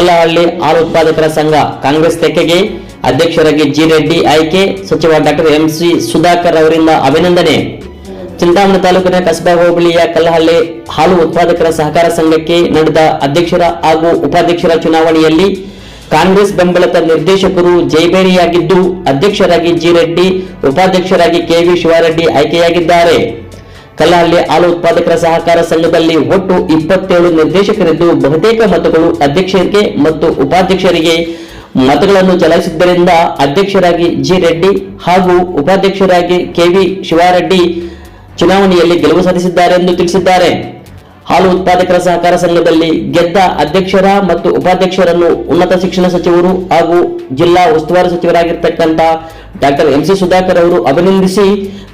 ಕಲ್ಲಹಳ್ಳಿ ಹಾಲು ಉತ್ಪಾದಕರ ಸಂಘ ಕಾಂಗ್ರೆಸ್ ತೆಕ್ಕೆಗೆ ಅಧ್ಯಕ್ಷರಾಗಿ ಜಿ ರೆಡ್ಡಿ ಆಯ್ಕೆ, ಸಚಿವ ಡಾಕ್ಟರ್ ಎಂ ಸಿ ಸುಧಾಕರ್ ಅವರಿಂದ ಅಭಿನಂದನೆ. ಚಿಂತಾಮಣಿ ತಾಲೂಕಿನ ಕಸಬಾ ಹೋಬಳಿಯ ಕಲ್ಲಹಳ್ಳಿ ಹಾಲು ಉತ್ಪಾದಕರ ಸಹಕಾರ ಸಂಘಕ್ಕೆ ನಡೆದ ಅಧ್ಯಕ್ಷರ ಹಾಗೂ ಉಪಾಧ್ಯಕ್ಷರ ಚುನಾವಣೆಯಲ್ಲಿ ಕಾಂಗ್ರೆಸ್ ಬೆಂಬಲಿತ ನಿರ್ದೇಶಕರು ಜೈಬೇರಿಯಾಗಿದ್ದು ಅಧ್ಯಕ್ಷರಾಗಿ ಜಿ ರೆಡ್ಡಿ, ಉಪಾಧ್ಯಕ್ಷರಾಗಿ ಕೆವಿ ಶಿವಾರೆಡ್ಡಿ ಆಯ್ಕೆಯಾಗಿದ್ದಾರೆ. ಕಲ್ಲಹಳ್ಳಿ ಹಾಲು ಉತ್ಪಾದಕರ ಸಹಕಾರ ಸಂಘದಲ್ಲಿ ಒಟ್ಟು ಇಪ್ಪತ್ತೇಳು ನಿರ್ದೇಶಕರಿದ್ದು ಬಹುತೇಕ ಮತಗಳು ಅಧ್ಯಕ್ಷರಿಗೆ ಮತ್ತು ಉಪಾಧ್ಯಕ್ಷರಿಗೆ ಮತಗಳನ್ನು ಚಲಾಯಿಸಿದ್ದರಿಂದ ಅಧ್ಯಕ್ಷರಾಗಿ ಜಿ ರೆಡ್ಡಿ ಹಾಗೂ ಉಪಾಧ್ಯಕ್ಷರಾಗಿ ಕೆವಿ ಶಿವಾರೆಡ್ಡಿ ಚುನಾವಣೆಯಲ್ಲಿ ಗೆಲುವು ಸಾಧಿಸಿದ್ದಾರೆ ಎಂದು ತಿಳಿಸಿದ್ದಾರೆ. ಹಾಲು ಉತ್ಪಾದಕರ ಸಹಕಾರ ಸಂಘದಲ್ಲಿ ಗೆದ್ದ ಅಧ್ಯಕ್ಷರ ಮತ್ತು ಉಪಾಧ್ಯಕ್ಷರನ್ನು ಉನ್ನತ ಶಿಕ್ಷಣ ಸಚಿವರು ಹಾಗೂ ಜಿಲ್ಲಾ ಉಸ್ತುವಾರಿ ಸಚಿವರಾಗಿರ್ತಕ್ಕಂಥ ಡಾಕ್ಟರ್ ಎಂ ಸಿ ಸುಧಾಕರ್ ಅವರು ಅಭಿನಂದಿಸಿ,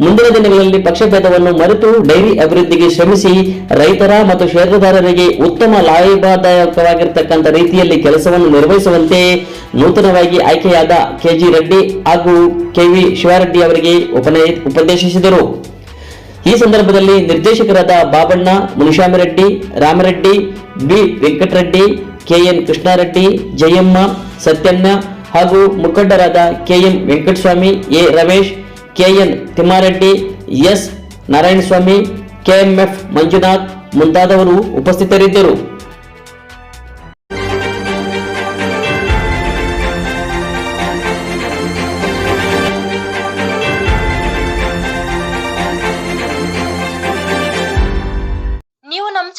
ಮುಂದಿನ ದಿನಗಳಲ್ಲಿ ಪಕ್ಷಭೇದವನ್ನು ಮರೆತು ಡೈರಿ ಅಭಿವೃದ್ಧಿಗೆ ಶ್ರಮಿಸಿ, ರೈತರ ಮತ್ತು ಷೇರುದಾರರಿಗೆ ಉತ್ತಮ ಲಾಭದಾಯಕವಾಗಿರ್ತಕ್ಕಂಥ ರೀತಿಯಲ್ಲಿ ಕೆಲಸವನ್ನು ನಿರ್ವಹಿಸುವಂತೆ ನೂತನವಾಗಿ ಆಯ್ಕೆಯಾದ ಕೆಜಿ ರೆಡ್ಡಿ ಹಾಗೂ ಕೆವಿ ಶಿವಾರೆಡ್ಡಿ ಅವರಿಗೆ ಉಪದೇಶಿಸಿದರು. ಈ ಸಂದರ್ಭದಲ್ಲಿ ನಿರ್ದೇಶಕರಾದ ಬಾಬಣ್ಣ, ಮುನಿಶಾಮಿರೆಡ್ಡಿ, ರಾಮರೆಡ್ಡಿ, ಬಿ. ವೆಂಕಟರೆಡ್ಡಿ ಕೆಎನ್ ಕೃಷ್ಣಾರೆಡ್ಡಿ, ಜಯಮ್ಮ, ಸತ್ಯಣ್ಣ ಹಾಗೂ ಮುಖಂಡರಾದ KM Venkataswamy, A. Ramesh KN Thimmareddy, S. Narayanaswamy KMF Manjunath ಮುಂತಾದವರು ಉಪಸ್ಥಿತರಿದ್ದರು.